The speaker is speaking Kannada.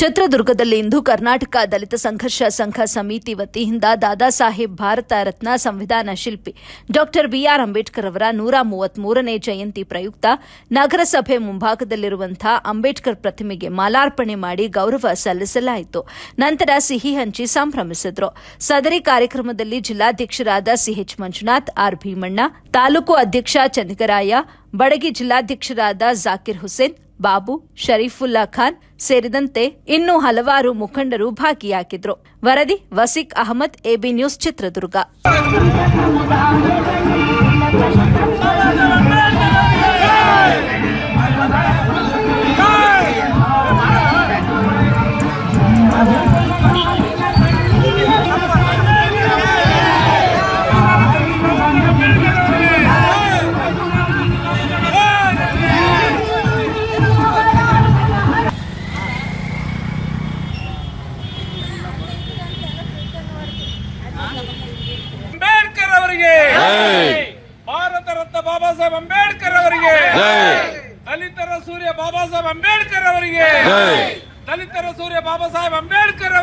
ಚಿತ್ರದುರ್ಗದಲ್ಲಿ ಇಂದು ಕರ್ನಾಟಕ ದಲಿತ ಸಂಘರ್ಷ ಸಂಘ ಸಮಿತಿ ವತಿಯಿಂದ ದಾದಾ ಸಾಹೇಬ್ ಭಾರತ ರತ್ನ ಸಂವಿಧಾನ ಶಿಲ್ಪಿ ಡಾಕ್ಟರ್ ಬಿಆರ್ ಅಂಬೇಡ್ಕರ್ ಅವರ ನೂರ ಮೂವತ್ಮೂರನೇ ಜಯಂತಿ ಪ್ರಯುಕ್ತ ನಗರಸಭೆ ಮುಂಭಾಗದಲ್ಲಿರುವಂತಹ ಅಂಬೇಡ್ಕರ್ ಪ್ರತಿಮೆಗೆ ಮಾಲಾರ್ಪಣೆ ಮಾಡಿ ಗೌರವ ಸಲ್ಲಿಸಲಾಯಿತು. ನಂತರ ಸಿಹಿ ಹಂಚಿ ಸಂಭ್ರಮಿಸಿದ್ರು. ಸದರಿ ಕಾರ್ಯಕ್ರಮದಲ್ಲಿ ಜಿಲ್ಲಾಧ್ಯಕ್ಷರಾದ ಸಿಎಚ್ ಮಂಜುನಾಥ್, ಆರ್ ಭೀಮಣ್ಣ, ತಾಲೂಕು ಅಧ್ಯಕ್ಷ ಚನ್ನಗರಾಯ ಬಡಗಿ ಜಿಲ್ಲಾಧ್ಯಕ್ಷರಾದ ಜಾಕಿರ್ ಹುಸೇನ್ ಬಾಬು ಶರೀಫುಲ್ಲಾ ಖಾನ್ ಸೇರಿದಂತೆ ಇನ್ನೂ ಹಲವಾರು ಮುಖಂಡರು ಭಾಗಿಯಾಗಿದ್ರು. ವರದಿ ವಸೀಕ್ ಅಹಮದ್ ಎಬಿ ನ್ಯೂಸ್ ಚಿತ್ರದುರ್ಗ. ಅಂಬೇಡ್ಕರ್ ಅವರಿಗೆ. ಭಾರತ ರತ್ನ ಬಾಬಾ ಸಾಹೇಬ್ ಅಂಬೇಡ್ಕರ್ ಅವರಿಗೆ. ದಲಿತರ ಸೂರ್ಯ ಬಾಬಾ ಸಾಹೇಬ್ ಅಂಬೇಡ್ಕರ್ ಅವರಿಗೆ. ದಲಿತರ ಸೂರ್ಯ ಬಾಬಾ ಸಾಹೇಬ್ ಅಂಬೇಡ್ಕರ್